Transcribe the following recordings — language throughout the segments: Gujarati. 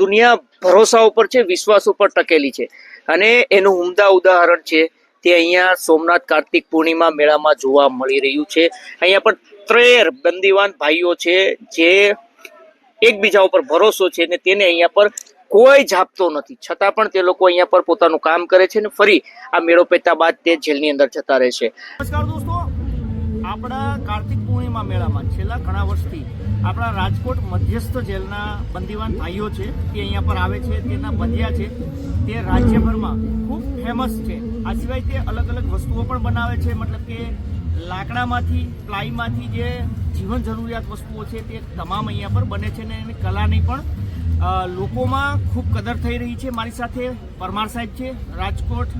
દુનિયા ભરોસા ઉપર છે, વિશ્વાસ ઉપર ટકેલી છે. અને એનું ઉમદા ઉદાહરણ છે તે અહીંયા સોમનાથ કાર્તિક પૂર્ણિમા મેળામાં જોવા મળી રહ્યું છે. અહીંયા પણ ત્રેર બંદીવાન ભાઈઓ છે જે એકબીજા ઉપર ભરોસો છે ને તેને અહીંયા પર કોઈ જાપતો નથી. છતાં પણ તે લોકો અહીંયા પર પોતાનું કામ કરે છે ને ફરી આ મેળો પેતા બાદ તે જેલની અંદર જતા રહેશે. નમસ્કાર દોસ્તો. આપણા કાર્તિક પૂર્ણિમા મેળામાં છેલ્લા ઘણા વર્ષથી આપણા રાજકોટ મધ્યસ્થ જેલના બંદીવાન ભાઈઓ છે, તે અહીંયા પર આવે છે તેના બંધિયા છે, તે રાજ્યભરમાં ખૂબ ફેમસ છે. આ સિવાય તે અલગ અલગ વસ્તુઓ પણ બનાવે છે, મતલબ કે લાકડામાંથી પ્લાયમાંથી જે જીવન જરૂરિયાત વસ્તુઓ છે, તે તમામ અહીંયા પર બને છે ને એની કલાની પણ લોકોમાં ખૂબ કદર થઈ રહી છે. મારી સાથે પરમાર સાહેબ છે, રાજકોટ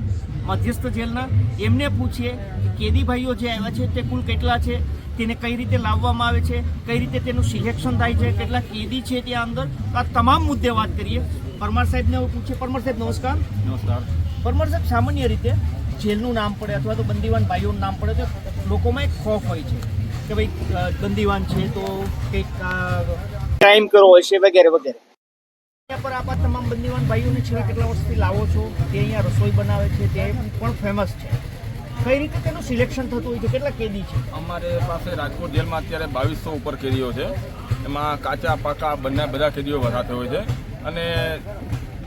મધ્યસ્થ જેલના. એમને પૂછીએ કેદી ભાઈઓ જે આવ્યા છે, તે કુલ કેટલા છે? તેને કઈ રીતે લાવવામાં આવે છે કઈ રીતે તેનું સિલેક્શન થાય છે કેટલા કેદી છે ત્યાં અંદર તો આ તમામ મુદ્દે વાત કરીએ. પરમાર સાહેબને હું પૂછીએ પરમાર સાહેબ નમસ્કાર. નમસ્કાર. પરમાર સાહેબ સામાન્ય રીતે જેલનું નામ પડે અથવા તો બંદીવાન ભાઈઓનું નામ પડે તો લોકોમાં એક ખોફ હોય છે કે ભાઈ બંદીવાન છે તો કંઈક ક્રાઇમ કરવો હોય છે વગેરે વગેરે. અહીંયા પર આપ તમામ બંદીવાન ભાઈઓને છેલ્લા કેટલા વર્ષથી લાવો છો તે અહીંયા રસોઈ બનાવે છે તે પણ ફેમસ છે. કઈ રીતે તેનું સિલેક્શન થતું હોય છે? કેટલા કેદી છે? અમારે પાસે રાજકોટ જેલમાં અત્યારે બાવીસો ઉપર કેદીઓ છે. એમાં કાચા, પાકા બંને બધા કેદીઓ વધારતા હોય છે. અને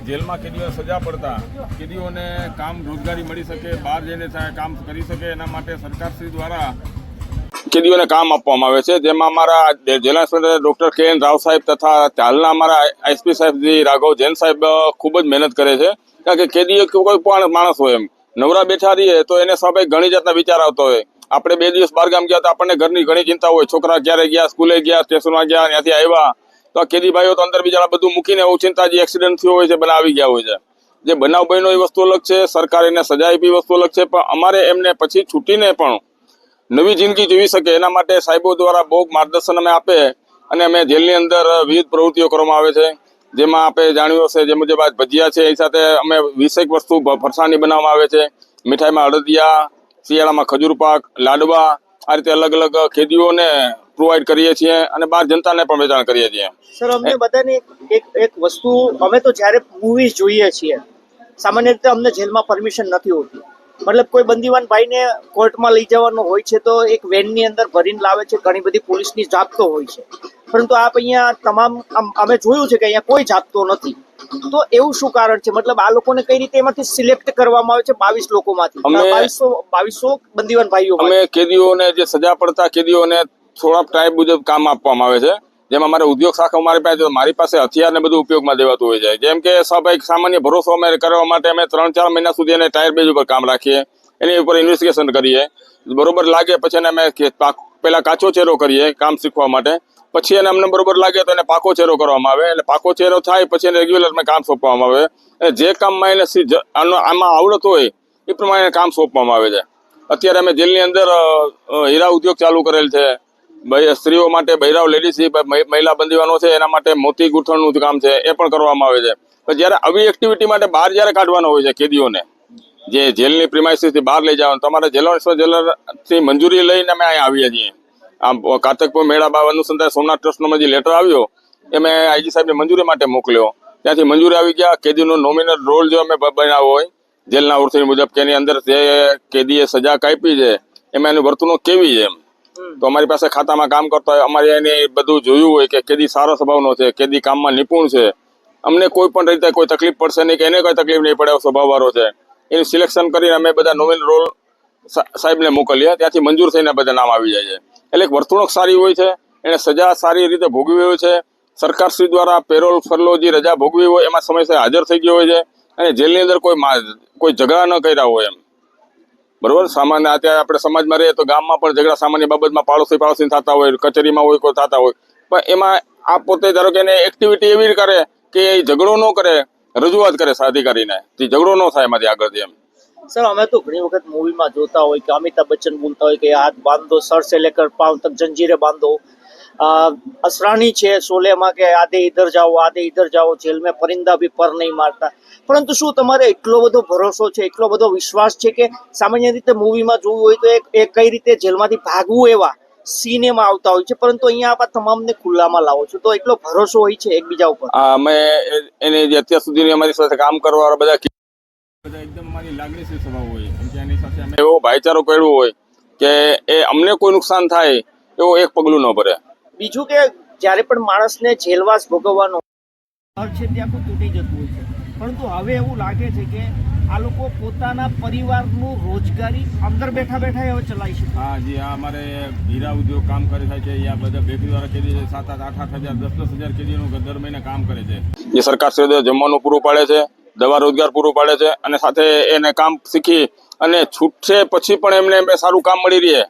જેલમાં કેદીઓ સજા પડતા કેદીઓને કામ રોજગારી મળી શકે, બહાર જઈને કામ કરી શકે, એના માટે સરકારશ્રી દ્વારા કેદીઓને કામ આપવામાં આવે છે. જેમાં અમારા જેલ ઇન્સ્પેક્ટર ડૉક્ટર કે એન રાવ સાહેબ તથા હાલના અમારા એસપી સાહેબ શ્રી રાઘવ જૈન સાહેબ ખૂબ જ મહેનત કરે છે. કારણ કે કેદીઓ કોઈ પણ માણસ હોય એમ. નવરા બેઠા રહીએ તો એને સ્વાભાવિક ઘણી જાતના વિચાર આવતો હોય. આપણે બે દિવસ બહારગામ ગયા તો આપણને ઘરની ઘણી ચિંતા હોય. છોકરા ક્યારે ગયા, સ્કૂલે ગયા, સ્ટેશનમાં ગયા, ત્યાંથી આવ્યા. તો આ કેદીભાઈઓ તો અંદર બિચારા બધું મૂકીને એવું ચિંતા જે એક્સિડન્ટ થયો હોય છે, બધા આવી ગયા હોય છે. જે બનાવ બન્યો એ વસ્તુ અલગ છે, સરકાર એને સજા આપી વસ્તુ અલગ છે, પણ અમારે એમને પછી છૂટીને પણ નવી જિંદગી જીવી શકે એના માટે સાહેબો દ્વારા બહુ માર્ગદર્શન અમે આપે અને અમે જેલની અંદર વિવિધ પ્રવૃત્તિઓ કરવામાં આવે છે. જેમાં આપણે જાણ્યું હશે જે મુજબ ભજીયા છે એ સાથે અમે વીસેક વસ્તુ ભ- બનાવવામાં આવે છે. મીઠાઈમાં અડદિયા શિયાળામાં ખજૂર પાક, લાડવા, આ રીતે અલગ અલગ ખેતીઓને પ્રોવાઈડ કરીએ છીએ અને બહાર જનતાને પણ વેચાણ કરીએ છીએ. સર, અમને બધાને એક એક વસ્તુ, અમે તો જ્યારે મૂવીઝ જોઈએ છીએ, સામાન્ય રીતે અમને જેલમાં પરમિશન નથી હોતી. મતલબ કોઈ બંદીવાન ભાઈને કોર્ટમાં લઈ જવાનો હોય છે તો એક વેનની અંદર ભરીને લાવે છે ઘણી બધી પોલીસની જાપતો હોય છે. પરંતુ આપ અહીંયા તમામ અમે જોયું છે કે અહીંયા કોઈ જાપતો નથી. તો એવું શું કારણ છે? મતલબ આ લોકોને કઈ રીતે એમાંથી સિલેક્ટ કરવામાં આવે છે બાવીસ લોકોમાંથી? બાવીસો બાવીસો બંદીવાન ભાઈઓ અમે કેદીઓને જે સજા પડતા કેદીઓને થોડા ટાઈપ મુજબ કામ આપવામાં આવે છે. જેમાં અમારે ઉદ્યોગ શાખા મારી પાસે. મારી પાસે હથિયાર ને બધું ઉપયોગમાં દેવાતું હોય છે. જેમ કે સ્વાભાવિક સામાન્ય ભરોસો અમે કરવા માટે અમે ત્રણ ચાર મહિના સુધી એને ટાયર બેઝ ઉપર કામ રાખીએ. એની ઉપર ઇન્વેસ્ટિગેશન કરીએ. બરોબર લાગે પછી એને અમે પેલા કાચો ચેરો કરીએ કામ શીખવા માટે. પછી એને અમને બરોબર લાગે તો એને પાકો ચેરો કરવામાં આવે. એટલે પાકો ચેરો થાય પછી એને રેગ્યુલર કામ સોંપવામાં આવે. અને જે કામમાં એને આનો, આમાં આવડત હોય, એ પ્રમાણે કામ સોંપવામાં આવે છે. અત્યારે અમે જેલની અંદર હીરા ઉદ્યોગ ચાલુ કરેલ છે. સ્ત્રીઓ માટે બૈરાવ લેડીઝ મહિલા બંધીવાનો છે, એના માટે મોતી ગૂંથણનું કામ છે, એ પણ કરવામાં આવે છે. પણ જ્યારે આવી એક્ટિવિટી માટે બહાર જ્યારે કાઢવાનો હોય છે, કેદીઓને, જે જેલની પ્રિમાઇસીસથી બહાર લઈ જવાનું, તમારે જેલો જેલરથી મંજૂરી લઈને અમે અહીંયા આવીએ છીએ. આમ કાતકપુર મેળા બાબ અનુસંધાન સોમનાથ ટ્રસ્ટનો જે લેટર આવ્યો, એ મેં આઈજી સાહેબની મંજૂરી માટે મોકલ્યો. ત્યાંથી મંજૂરી આવી ગયા, કેદીનો નોમિનલ રોલ જો અમે બનાવ્યો હોય, જેલના વર્તન મુજબ કે એની અંદર જે કેદીએ સજા કાપી છે, એમાં એની વર્તણૂક કેવી છે એમ. તો અમારી પાસે ખાતામાં કામ કરતા હોય, અમારે એને બધું જોયું હોય કે કેદી સારો સ્વભાવનો છે, કેદી કામમાં નિપુણ છે. અમને કોઈ પણ રીતે કોઈ તકલીફ પડશે નહીં કે એને કોઈ તકલીફ નહીં પડે એવો સ્વભાવવાળો છે. એનું સિલેક્શન કરીને અમે બધા નોવેલ રોલ સાહેબને મોકલીએ, ત્યાંથી મંજૂર થઈને બધા નામ આવી જાય છે. એટલે એક વર્તણૂક સારી હોય છે, એને સજા સારી રીતે ભોગવી હોય છે. સરકારશ્રી દ્વારા પેરોલ ફરલો જે રજા ભોગવી હોય, એમાં સમયસર હાજર થઈ ગયો હોય છે. અને જેલની અંદર કોઈ કોઈ ઝઘડા ન કર્યા હોય એમ. બરોબર? સામાન્ય અત્યારે આપણે સમાજમાં રહીએ તો ગામમાં પણ ઝઘડા સામાન્ય બાબતમાં પાડોશી પાડોશી થતા હોય, કચેરીમાં હોય, કોઈ થતા હોય. પણ એમાં આ પોતે ધારો કે એને એક્ટિવિટી એવી કરે કે ઝઘડો ન કરે, રજૂઆત કરે અધિકારીને ઝઘડો ન થાય એમાંથી આગળથી એમ. સર, અમે તો ઘણી વખત મૂવીમાં જોતા હોય કે અમિતાભ બચ્ચન બોલતા હોય કે હાથ બાંધો સર સે લેકર પાँव તક જંજીરે બાંધો. અસરાણી છે શોલેમાં કે આદે ઈધર જાઓ આધે ઈધર જાઓ જેલ મેં પરિંદા ભી પર નહીં મારતા. પરંતુ શું તમારે એટલો બધો ભરોસો છે એટલો બધો વિશ્વાસ છે કે સામાન્ય રીતે મૂવીમાં જોવું હોય તો એક કઈ રીતે જેલમાંથી ભાગવું એવા સિનેમા આવતા હોય છે પરંતુ અહીંયા આપ તમામને ખુલ્લામાં લાવો છો. તો એટલો ભરોસો હોય છે એકબીજા ઉપર? અમે એને અત્યાર સુધી અમારી સાથે કામ કરવા બધા બધા એકદમ અમારી લાગણીશીલ સ્વભાવ હોય. કેમ કે એની સાથે અમે એવો ભાઈચારો કર્યો હોય કે એ અમને કોઈ નુકસાન થાય એવો એક પગલું ન ભરે. બીજું કે જ્યારે પણ માણસને જેલવાસ ભોગવવાનો ઘર છે તે આખું તૂટી જતું હોય છે. પરંતુ હવે એવું લાગે છે કે આ લોકો પોતાના પરિવારનું રોજગારી અંદર બેઠા બેઠા હવે ચલાવી શકે. હા જી આ અમારે હીરા ઉદ્યોગ કામ કરે થાય છે આ બધા બેકરી દ્વારા કેદી સાત આઠ આઠ આઠ હજાર દસ દસ હજાર કેદીનું દર મહિને કામ કરે છે. જે સરકાર શ્રી જમવાનું પૂરું પાડે છે દવા રોજગાર પૂરું પાડે છે અને સાથે એને કામ શીખી અને છૂટશે પછી પણ એમને એમને સારું કામ મળી રહે.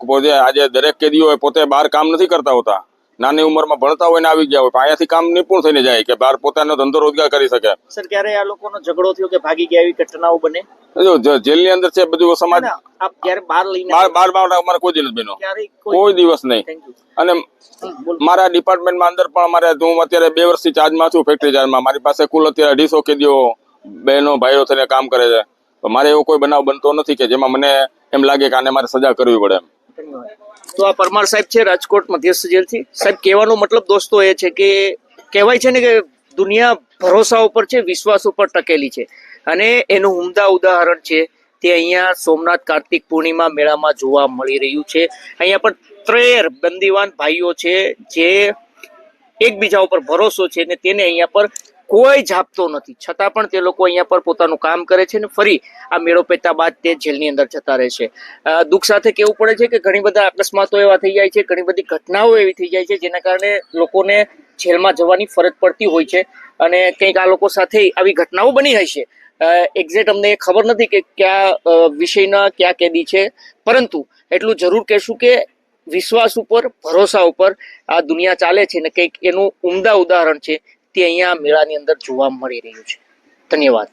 પોતે આજે દરેક કેદીઓ પોતે બહાર કામ નથી કરતા હોતા. નાની ઉંમરમાં ભણતા હોય ને આવી ગયા હોય અહીંયાથી કામ નિપુણ થઈને જાય કે બહાર પોતાનો ધંધો રોજગાર કરી શકે. સર ક્યારે આ લોકોનો ઝઘડો થયો કે ભાગી ગયા એવી ઘટનાઓ બને? જો જેલની અંદર છે બધું સમાજ આપ બહાર લઈને બાર અમારે કોઈ દિવસ બન્યો કોઈ દિવસ નહીં. અને મારા ડિપાર્ટમેન્ટમાં અંદર પણ અમારે હું અત્યારે બે વર્ષથી ચાર્જમાં છું ફેક્ટરી ચાર્જમાં મારી પાસે કુલ અત્યારે અઢીસો કેદીઓ બહેનો ભાઈઓ થઈને કામ કરે છે. મારે એવો કોઈ બનાવ બનતો નથી કે જેમાં મને એમ લાગે કે આને મારે સજા કરવી પડે એમ. તો આ પરમાર સાહેબ છે રાજકોટ મધ્યસ્થ જેલથી. સાહેબ, કહેવાનો મતલબ દોસ્તો એ છે કે કહેવાય છે ને કે દુનિયા ભરોસા ઉપર છે, વિશ્વાસ ઉપર ટકેલી છે. અને એનું ઉમદા ઉદાહરણ છે તે અહીંયા સોમનાથ કાર્તિક પૂર્ણિમા મેળામાં જોવા મળી રહ્યું છે. અહીંયા પણ ત્રેર બંદીવાન ભાઈઓ છે જે એકબીજા ઉપર ભરોસો છે ને તેને અહીંયા પર કોઈ જાપતો નથી. છતાં પણ તે લોકો અહીંયા પર પોતાનું કામ કરે છે ને ફરી આ મેળો પેતા બાદ તે જેલની અંદર જતા રહે છે. દુઃખ સાથે કહેવું પડે છે કે ઘણી બધા અકસ્માતો એવા થઈ જાય છે, ઘણી બધી ઘટનાઓ એવી થઈ જાય છે જેના કારણે લોકોને જેલમાં જવાની ફરજ પડતી હોય છે અને કંઈક આ લોકો સાથે આવી ઘટનાઓ બની હશે એક્ઝેક્ટ અમને ખબર નથી કે કયા વિષયના કયા કેદી છે. પરંતુ એટલું જરૂર કહેશું કે વિશ્વાસ ઉપર, ભરોસા ઉપર આ દુનિયા ચાલે છે ને કંઈક એનું ઉમદા ઉદાહરણ છે. તે અહીંયા મેળાની અંદર જોવા મળી રહ્યું છે. ધન્યવાદ.